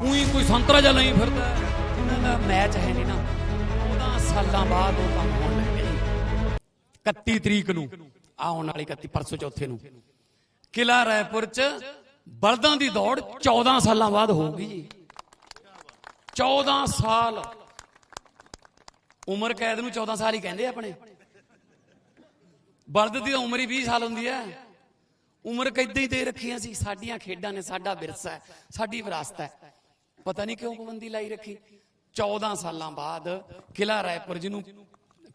ਉਹੀ ਕੋਈ ਸੰਤਰਾ ਜਾਂ ਨਹੀਂ ਫਿਰਦਾ ਇਹਨਾਂ ਦਾ ਮੈਚ ਹੈ ਨਹੀਂ ਨਾ 14 ਸਾਲਾਂ ਬਾਅਦ ਉਹ ਕੰਮ ਹੋਣ ਲੱਗੇ ਜੀ। 31 ਤਰੀਕ ਨੂੰ। ਆਉਣ ਵਾਲੀ 31 ਪਰਸੋਂ ਚੌਥੇ ਨੂੰ। ਕਿਲਾ ਰਾਏਪੁਰ ਚ ਬਲਦਾਂ ਦੀ ਦੌੜ 14 ਸਾਲਾਂ ਬਾਅਦ ਹੋਊਗੀ ਜੀ। 14 ਸਾਲ। ਉਮਰ ਕੈਦ ਨੂੰ 14 ਸਾਲ ਹੀ ਕਹਿੰਦੇ ਆਪਣੇ। ਬਲਦ ਦੀ ਤਾਂ ਉਮਰ ਹੀ 20 ਸਾਲ ਹੁੰਦੀ ਹੈ। ਉਮਰ ਕਿੱਦਾਂ ਹੀ ਦੇ ਰੱਖੀਆਂ ਸੀ। ਸਾਡੀਆਂ ਖੇਡਾਂ ਨੇ ਸਾਡਾ ਵਿਰਸਾ ਹੈ ਸਾਡੀ ਵਿਰਾਸਤ ਹੈ। ਪਤਾ ਨਹੀਂ ਕਿਉਂ ਪਾਬੰਦੀ ਲਾਈ ਰੱਖੀ 14 ਸਾਲਾਂ ਬਾਅਦ ਕਿਲਾ ਰਾਏਪੁਰ ਜਿਹਨੂੰ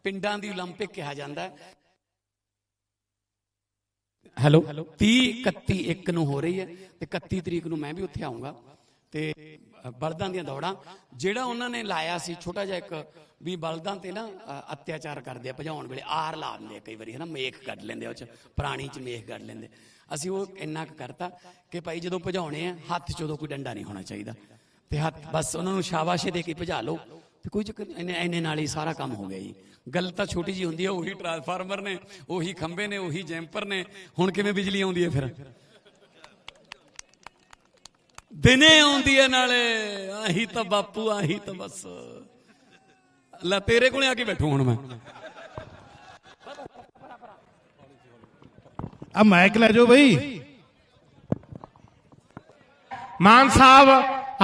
ਪਿੰਡਾਂ ਦੀ 올림픽 ਕਿਹਾ ਜਾਂਦਾ ਹੈ ਹੈਲੋ 30 31 1 ਨੂੰ ਹੋ ਰਹੀ ਹੈ ਤੇ 31 ਤਰੀਕ ਨੂੰ ਮੈਂ ਵੀ ਉੱਥੇ ਆਉਂਗਾ ਤੇ ਅ, ਬਲਦਾਂ ਦੀਆਂ ਦੌੜਾਂ ਜਿਹੜਾ ਉਹਨਾਂ ਨੇ ਲਾਇਆ ਸੀ ਛੋਟਾ ਜਿਹਾ ਇੱਕ ਵੀ ਬਲਦਾਂ ਤੇ ਨਾ ਅ, ਅਤਿਆਚਾਰ ਕਰਦੇ ਆ ਭਜਾਉਣ ਵੇਲੇ ਆਰ ਲਾ ਦਿੰਦੇ ਆ ਕਈ ਵਾਰੀ ਹਨਾ ਮੇਖ ਕੱਢ ਲੈਂਦੇ ਆ ਉਹ ਚ ਪ੍ਰਾਣੀ ਚ ਮੇਖ ਕੱਢ ਲੈਂਦੇ ਅਸੀਂ ਉਹ ਇੰਨਾ ਕੁ ਕਰਤਾ ਕਿ ਭਾਈ ਜਦੋਂ ਭਜਾਉਣੇ ਆ ਹੱਥ ਚ ਉਦੋਂ ਕੋਈ ਡੰਡਾ ਨਹੀਂ ਹੋਣਾ ਚਾਹੀਦਾ ਤੇ ਹੱਥ ਬਸ ਉਹਨਾਂ ਨੂੰ ਸ਼ਾਬਾਸ਼ੇ ਦੇ ਕੇ ਭਜਾ ਲਓ। ਤੇ ਕੋਈ ਚੱਕਰ ਨਹੀਂ, ਇੰਨੇ ਨਾਲ ਹੀ ਸਾਰਾ ਕੰਮ ਹੋ ਗਿਆ ਜੀ। ਗੱਲ ਤਾਂ ਛੋਟੀ ਜੀ ਹੁੰਦੀ ਹੈ ਉਹੀ ਟਰਾਂਸਫਾਰਮਰ ਨੇ ਉਹੀ ਖੰਭੇ ਨੇ ਉਹੀ ਜੈਂਪਰ ਨੇ। ਹੁਣ ਕਿਵੇਂ ਬਿਜਲੀ ਆਉਂਦੀ ਹੈ ਫਿਰ? ਦਿਨੇ ਆਉਂਦੀ ਹੈ ਨਾਲੇ ਆਹੀ ਤਾਂ ਬਾਪੂ ਆਹੀ ਤਾਂ ਬਸ। ਲੈ ਤੇਰੇ ਕੋਲੇ ਆ ਕੇ ਬੈਠੂ ਹੁਣ ਮੈਂ। ਆ ਮਾਈਕ ਲੈ ਜਾਓ ਬਈ। ਮਾਨ ਸਾਹਿਬ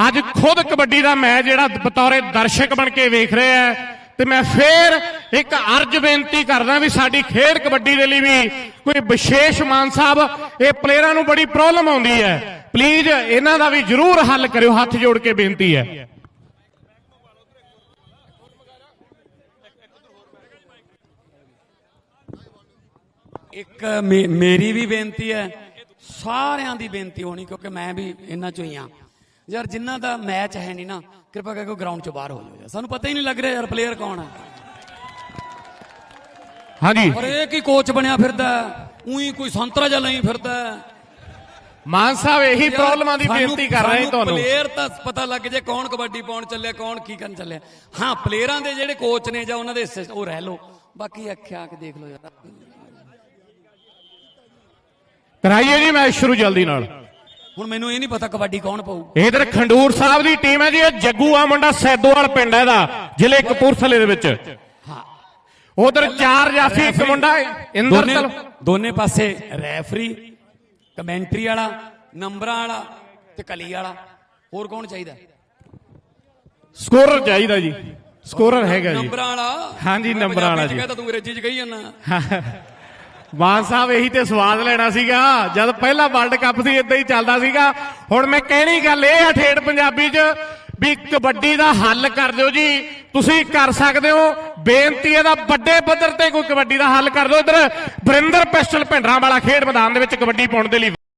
ਅੱਜ ਖੁਦ ਕਬੱਡੀ ਦਾ ਮੈਚ ਜਿਹੜਾ ਬਤੌਰੇ ਦਰਸ਼ਕ ਬਣ ਕੇ ਵੇਖ ਰਿਹਾ ਆ ਤੇ ਮੈਂ ਫੇਰ ਇੱਕ ਅਰਜ ਬੇਨਤੀ ਕਰਦਾ ਵੀ ਸਾਡੀ ਖੇਡ ਕਬੱਡੀ ਦੇ ਲਈ ਵੀ ਕੋਈ ਵਿਸ਼ੇਸ਼ ਮਾਨ ਸਾਹਿਬ, ਇਹ ਪਲੇਅਰਾਂ ਨੂੰ ਬੜੀ ਪ੍ਰੋਬਲਮ ਆਉਂਦੀ ਹੈ। ਪਲੀਜ਼ ਇਹਨਾਂ ਦਾ ਵੀ ਜਰੂਰ ਹੱਲ ਕਰਿਓ, ਹੱਥ ਜੋੜ ਕੇ ਬੇਨਤੀ ਹੈ। ਇੱਕ ਮੇਰੀ ਵੀ ਬੇਨਤੀ ਹੈ, ਸਾਰਿਆਂ ਦੀ ਬੇਨਤੀ ਹੋਣੀ, ਕਿਉਂਕਿ ਮੈਂ ਵੀ ਇਹਨਾਂ ਚੋਂ ਹੀ ਆ ਯਾਰ ਜਿਨ੍ਹਾਂ ਦਾ ਮੈਚ ਹੈ ਨਹੀਂ ਨਾ ਕਿਰਪਾ ਕਰਕੇ ਗਰਾਊਂਡ ਚੋਂ ਬਾਹਰ ਹੋ ਜਾਓ ਯਾਰ। ਸਾਨੂੰ ਪਤਾ ਹੀ ਨਹੀਂ ਲੱਗ ਰਿਹਾ ਯਾਰ ਪਲੇਅਰ ਕੌਣ ਹੈ। ਹਾਂਜੀ। ਔਰ ਇਹ ਕੀ ਕੋਚ ਬਣਿਆ ਫਿਰਦਾ ਉਹੀ ਕੋਈ ਸੰਤਰਾ ਜਾਂ ਨਹੀਂ ਫਿਰਦਾ ਮਾਨ ਸਾਹਿਬ ਇਹੀ ਪ੍ਰੋਬਲਮਾਂ ਦੀ ਬੇਨਤੀ ਕਰ ਰਹੇ ਤੁਹਾਨੂੰ। ਪਲੇਅਰ ਤਾਂ ਪਤਾ ਲੱਗ ਜੇ ਕੌਣ ਕਬੱਡੀ ਪਾਉਣ ਚੱਲਿਆ ਕੌਣ ਕੀ ਕਰਨ ਚੱਲਿਆ। ਹਾਂ ਪਲੇਅਰਾਂ ਦੇ ਜਿਹੜੇ ਕੋਚ ਨੇ ਜਾਂ ਉਹਨਾਂ ਦੇ ਉਹ ਰਹਿ ਲੋ ਬਾਕੀ ਅੱਖਿਆ ਕੇ ਦੇਖ ਲਓ ਯਾਰ। ਕਰਾਈਏ ਜੀ ਮੈਚ ਸ਼ੁਰੂ ਜਲਦੀ ਨਾਲ। ਹੁਣ ਮੈਨੂੰ ਇਹ ਨਹੀਂ ਪਤਾ ਕਬੱਡੀ ਕੌਣ ਪਾਊ। ਇਧਰ ਖੰਡੂਰ ਸਾਹਿਬ ਦੀ ਟੀਮ ਹੈ ਜੀ ਇਹ ਜੱਗੂ ਆ ਮੁੰਡਾ ਸੈਦੋਵਾਲ ਪਿੰਡ ਹੈ ਇਹਦਾ ਜ਼ਿਲ੍ਹੇ ਕਪੂਰਥਲੇ ਦੇ ਵਿੱਚ। ਹਾਂ। ਉਧਰ ਚਾਰ ਜਾਫੀ ਇੱਕ ਮੁੰਡਾ ਹੈ, ਇੰਦਰ ਦੋਨੇ ਦੋਨੇ ਪਾਸੇ ਰੈਫਰੀ ਕਮੈਂਟਰੀ ਵਾਲਾ ਨੰਬਰਾਂ ਵਾਲਾ ਤੇ ਕਲੀ ਵਾਲਾ। ਹੋਰ ਕੌਣ ਚਾਹੀਦਾ? ਸਕੋਰਰ ਚਾਹੀਦਾ ਜੀ। ਸਕੋਰਰ ਹੈਗਾ ਜੀ। ਨੰਬਰਾਂ ਵਾਲਾ। ਹਾਂਜੀ, ਨੰਬਰਾਂ ਵਾਲਾ ਜੀ। ਕਹਿੰਦਾ ਤੂੰ ਅੰਗਰੇਜ਼ੀ ਚ ਕਹੀ ਜਾਂਦਾ। ਮਾਨ ਸਾਹਿਬ, ਇਹੀ ਤੇ ਸਵਾਦ ਲੈਣਾ ਸੀਗਾ। ਜਦ ਪਹਿਲਾ ਵਰਲਡ ਕੱਪ ਸੀ ਇਦਾਂ ਹੀ ਚੱਲਦਾ ਸੀਗਾ। ਹੁਣ ਮੈਂ ਕਹਿਣੀ ਗੱਲ ਇਹ ਆ ਠੇਠ ਪੰਜਾਬੀ 'ਚ ਵੀ ਕਬੱਡੀ ਦਾ ਹੱਲ ਕਰ ਦਿਓ ਜੀ। ਤੁਸੀਂ ਕਰ ਸਕਦੇ ਹੋ। ਬੇਨਤੀ ਇਹਦਾ ਵੱਡੇ ਪੱਧਰ ਤੇ ਕੋਈ ਕਬੱਡੀ ਦਾ ਹੱਲ ਕਰ ਦਿਓ। ਇਧਰ ਬਰਿੰਦਰ ਪਿਸਟਲ ਭਿੰਡਰਾਂ ਵਾਲਾ ਖੇਡ ਮੈਦਾਨ ਦੇ ਵਿੱਚ ਕਬੱਡੀ ਪਾਉਣ ਦੇ ਲਈ